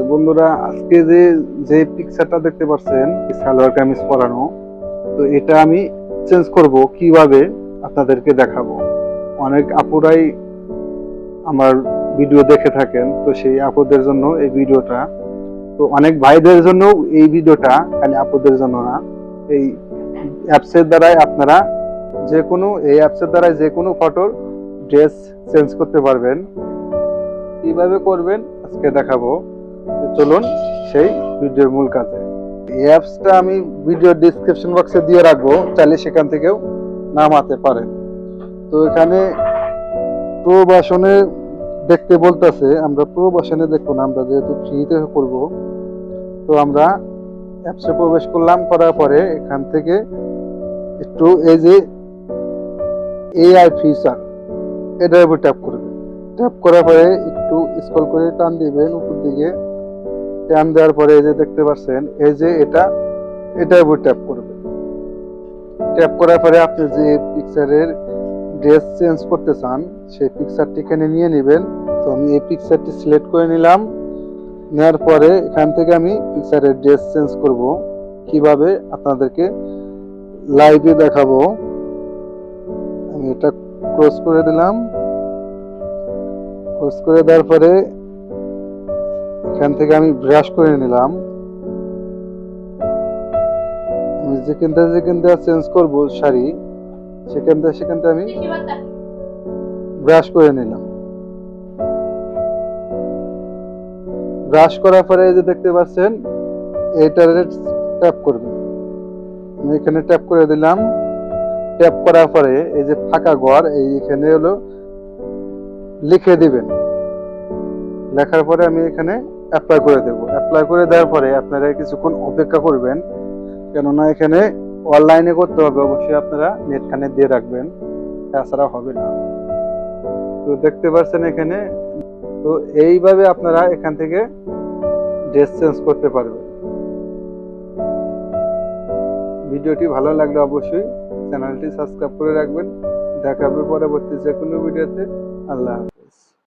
তো বন্ধুরা, আজকে যে যে পিকচারটা দেখতে পাচ্ছেন সালোয়ার কামিজ পরানো, তো এটা আমি চেঞ্জ করব কীভাবে আপনাদেরকে দেখাবো। অনেক আপুরাই আমার ভিডিও দেখে থাকেন, তো সেই আপুদের জন্য এই ভিডিওটা। তো অনেক ভাইদের জন্য এই ভিডিওটা, খালি আপুদের জন্য না, এই অ্যাপসের দ্বারাই আপনারা যে কোনো, এই অ্যাপসের দ্বারাই যে কোনো ফটোর ড্রেস চেঞ্জ করতে পারবেন। কীভাবে করবেন, আজকে দেখাবো। চলুন, সেই ভিডিওর মূল কাজে। এই অ্যাপসটা আমি ভিডিও ডিসক্রিপশন বক্সে দিয়ে রাখব, চাইলে সেখান থেকেও নামাতে পারেন। তো এখানে প্রবাসনে দেখতে বলতেছে, আমরা প্রবাসনে দেখব না, আমরা যেহেতু ফ্রিতে করব। তো আমরা অ্যাপসে প্রবেশ করলাম, করার পরে এখান থেকে একটু এই যে এআই ফিচার এটার উপর ট্যাপ করবেন ট্যাপ করার পরে একটু স্ক্রল করে টান দিবেন, উপর দিকে টান দেওয়ার পরে এই যে দেখতে পাচ্ছেন, এই যে এটা, এটার উপর ট্যাপ করবে। ট্যাপ করার পরে আপনি যে পিকচারের ড্রেস চেঞ্জ করতে চান, সেই পিকচারটি এখানে নিয়ে নেবেন। তো আমি এই পিকচারটি সিলেক্ট করে নিলাম। নেওয়ার পরে এখান থেকে আমি পিকচারের ড্রেস চেঞ্জ করব। কীভাবে? আপনাদেরকে লাইভে দেখাবো। আমি এটা ক্লোজ করে দিলাম। ক্লোজ করে দেওয়ার পরে এখান থেকে আমি ব্রাশ করে নিলাম। আমি যেখান থেকে যেখান থেকে চেঞ্জ করব শাড়ি, সেখান থেকে সেখান থেকে আমি ব্রাশ করে নিলাম। ব্রাশ করার পরে যে দেখতে পাচ্ছেন এইটার ট্যাপ করবেন আমি এখানে ট্যাপ করে দিলাম। ট্যাপ করার পরে এই যে ফাঁকা ঘর, এই এখানে হলো লিখে দিবেন। লেখার পরে আমি এখানে অ্যাপ্লাই করে দেব। অ্যাপ্লাই করে দেওয়ার পরে আপনারা কিছুক্ষণ অপেক্ষা করবেন। কেননা এখানে অনলাইনে করতে হবে, অবশ্যই আপনারা নেট কানেক্ট দিয়ে রাখবেন। তাছাড়া হবে না। তো দেখতে পাচ্ছেন এখানে, তো এইভাবে আপনারা এখান থেকে ড্রেস চেঞ্জ করতে পারবেন। ভিডিওটি ভালো লাগলে অবশ্যই চ্যানেলটি সাবস্ক্রাইব করে রাখবেন। দেখা হবে পরবর্তী যে কোনো ভিডিওতে। আল্লাহ হাফেজ।